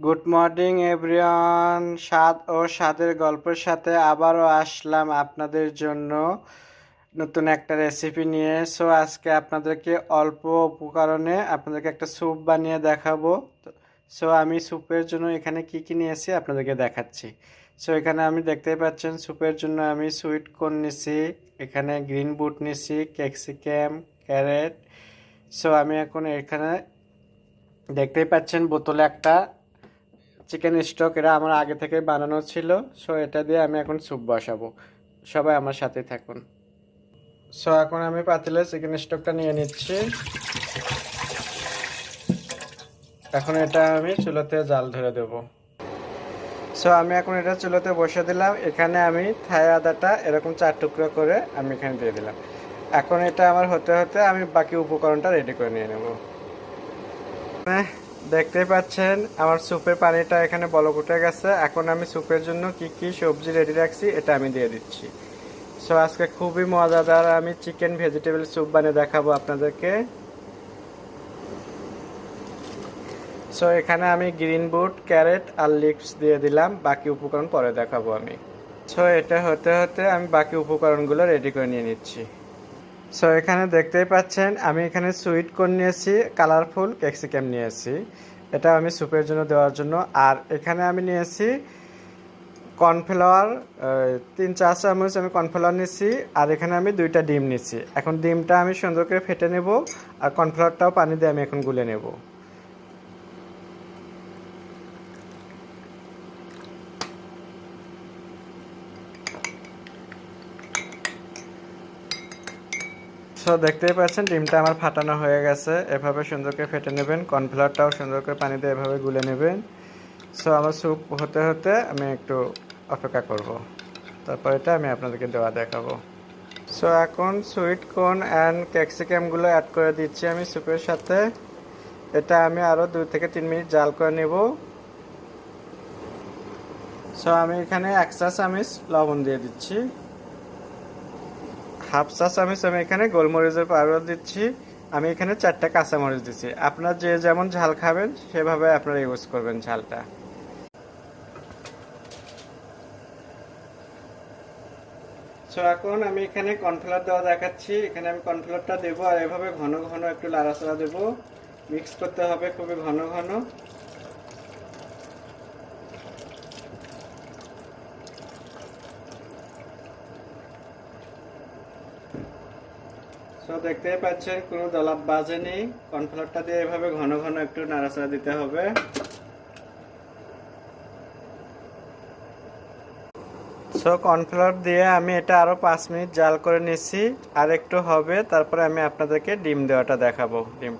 Good morning, everyone. স্বাদ ও স্বাদের গল্পের সাথে আবারও আসলাম আপনাদের জন্য নতুন একটা রেসিপি নিয়ে। সো আজকে আপনাদেরকে অল্প উপকরণে আপনাদেরকে একটা স্যুপ বানিয়ে দেখাবো। সো আমি স্যুপের জন্য এখানে কি কি নিয়েছি আপনাদেরকে দেখাচ্ছি। সো এখানে আমি দেখতেই পাচ্ছেন স্যুপের জন্য আমি সুইট কর্ন নিছি এখানে গ্রিন বুট নিছি ক্যাপসিকাম ক্যারেট সো আমি এখন এখানে দেখতেই পাচ্ছেন বোতলে একটা চিকেন স্টক এটা আমার আগে থেকে বানানো ছিল সো এটা দিয়ে আমি এখন স্যুপ বসাবো। সবাই আমার সাথে থাকুন। সো এখন আমি পাতিলে চিকেন স্টকটা নিয়ে নিচ্ছি। এখন এটা আমি চুলোতে জাল ধরে দেব। সো আমি এখন এটা চুলোতে বসে দিলাম। এখানে আমি থাই আদাটা এরকম চার টুকরো করে আমি এখানে দিয়ে দিলাম। এখন এটা আমার হতে হতে আমি বাকি উপকরণটা রেডি করে নিয়ে নেব। দেখতেই পাচ্ছেন, আমার স্যুপের পানিটা এখানে বলক উঠে গেছে। এখন আমি স্যুপের জন্য কি কি সবজি রেডি রাখছি, এটা আমি দিয়ে দিচ্ছি। সো আজকে খুবই মজাদার আমি চিকেন ভেজিটেবল স্যুপ বানিয়ে দেখাবো আপনাদেরকে। সো এখানে আমি গ্রিন বুট ক্যারেট আর লিপস দিয়ে দিলাম, বাকি উপকরণ পরে দেখাবো আমি। সো এটা হতে হতে আমি বাকি উপকরণগুলো রেডি করে নিয়ে নিচ্ছি। সো এখানে দেখতেই পাচ্ছেন, আমি এখানে সুইট কর্ন নিয়েছি, কালারফুল ক্যাপসিকাম নিয়েছি। এটা আমি স্যুপের জন্য দেওয়ার জন্য। আর এখানে আমি নিয়েছি কর্নফ্লাওয়ার তিন চার চামচ আমি কর্নফ্লাওয়ার নিয়েছি, আর এখানে আমি দুইটা ডিম নিচ্ছি এখন ডিমটা আমি সুন্দর করে ফেটে নেব, আর কর্নফ্লাওয়ারটাও পানি দিয়ে আমি এখন গুলে নেব। সো দেখতেই পাচ্ছেন, ডিমটা আমার ফাটানো হয়ে গেছে। এভাবে সুন্দর করে ফেটে নেবেন, কর্নফ্লাওয়ারটাও সুন্দর করে পানি দিয়ে এভাবে গুলে নেবেন। সো আমার স্যুপ হতে হতে আমি একটু অপেক্ষা করব। তারপর এটা আমি আপনাদেরকে দেওয়া দেখাবো। সো এখন সুইট কর্ন অ্যান্ড ক্যাপসিকামগুলো অ্যাড করে দিচ্ছি আমি স্যুপের সাথে। এটা আমি আরও দুই থেকে তিন মিনিট জাল করে নেব। সো আমি এখানে এক চামিচ লবণ দিয়ে দিচ্ছি। হাফ চা চামচ আমি এখানে গোলমরিচের পাউডার দিচ্ছি। আমি এখানে চারটা কাঁচামরিচ দিচ্ছি। আপনার যে যেমন ঝাল খাবেন, সেভাবে আপনারা ইউজ করবেন ঝালটা। সো এখন আমি এখানে কর্নফ্লাওয়ার দেওয়া দেখাচ্ছি। এখানে আমি কর্নফ্লাওয়ারটা দেবো আর এভাবে ঘন ঘন একটু লাড়াচাড়া দেবো। মিক্স করতে হবে খুবই ঘন ঘন। সো দেখতেই পাচ্ছেন, কোনো দলাপ বাজেনি। কর্নফ্লাওয়ারটা দিয়ে এভাবে ঘন ঘন একটু নাড়াচাড়া দিতে হবে। সো কর্নফ্লাওয়ার দিয়ে আমি এটা আরও পাঁচ মিনিট জাল করে নিচ্ছি। আর একটু হবে, তারপরে আমি আপনাদেরকে ডিম দেওয়াটা দেখাবো। ডিম।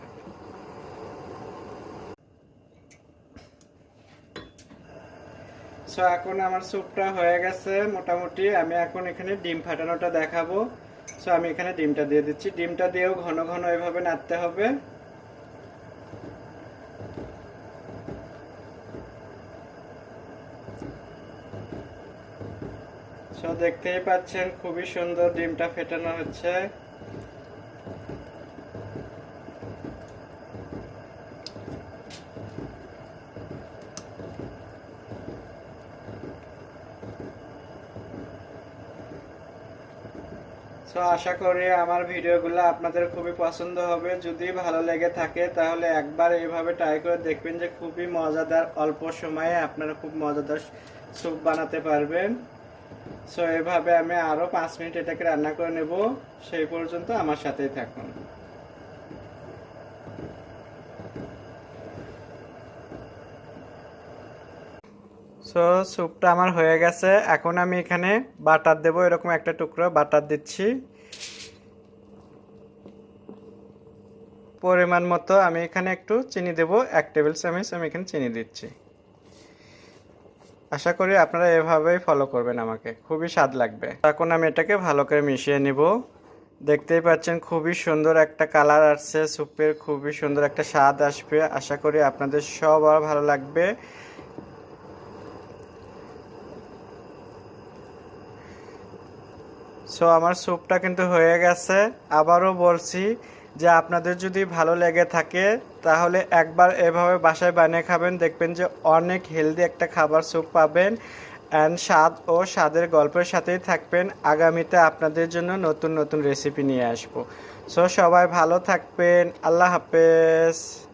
সো এখন আমার স্যুপটা হয়ে গেছে মোটামুটি। আমি এখন এখানে ডিম ফাটানোটা দেখাবো। সো আমি এখানে ডিমটা দিয়ে দিচ্ছি। ডিমটা দিয়েও ঘন ঘন এভাবে নাড়তে হবে। সো দেখতেই পাচ্ছেন, খুবই সুন্দর ডিমটা ফেটানো হচ্ছে। সো আশা করি আমার ভিডিওগুলো আপনাদের খুবই পছন্দ হবে। যদি ভালো লেগে থাকে, তাহলে একবার এইভাবে ট্রাই করে দেখবেন যে খুবই মজাদার অল্প সময়ে আপনারা খুব মজাদার স্যুপ বানাতে পারবেন। সো এভাবে আমি আরও পাঁচ মিনিট এটাকে রান্না করে নেব। সেই পর্যন্ত আমার সাথেই থাকুন। সো স্যুপটা আমার হয়ে গেছে। এখন আমি এখানে বাটার দেব, এরকম একটা টুকরো বাটার দিচ্ছি। পরিমাণ মতো আমি এখানে একটু চিনি দেব, এক টেবিল চামচ আমি এখানে চিনি দিচ্ছি। আশা করি আপনারা এভাবেই ফলো করবেন আমাকে, খুবই স্বাদ লাগবে। এখন আমি এটাকে ভালো করে মিশিয়ে নিব। দেখতেই পাচ্ছেন, খুবই সুন্দর একটা কালার আসছে স্যুপের খুবই সুন্দর একটা স্বাদ আসবে। আশা করি আপনাদের সবার ভালো লাগবে। সো আমার স্যুপটা কিন্তু হয়ে গেছে। আবারও বলছি যে আপনাদের যদি ভালো লেগে থাকে, তাহলে একবার এভাবে বাসায় বানিয়ে খাবেন। দেখবেন যে অনেক হেলদি একটা খাবার স্যুপ পাবেন অ্যান্ড স্বাদ ও স্বাদের গল্পের সাথেই থাকবেন। আগামীতে আপনাদের জন্য নতুন নতুন রেসিপি নিয়ে আসব। সো সবাই ভালো থাকবেন। আল্লাহ হাফেজ।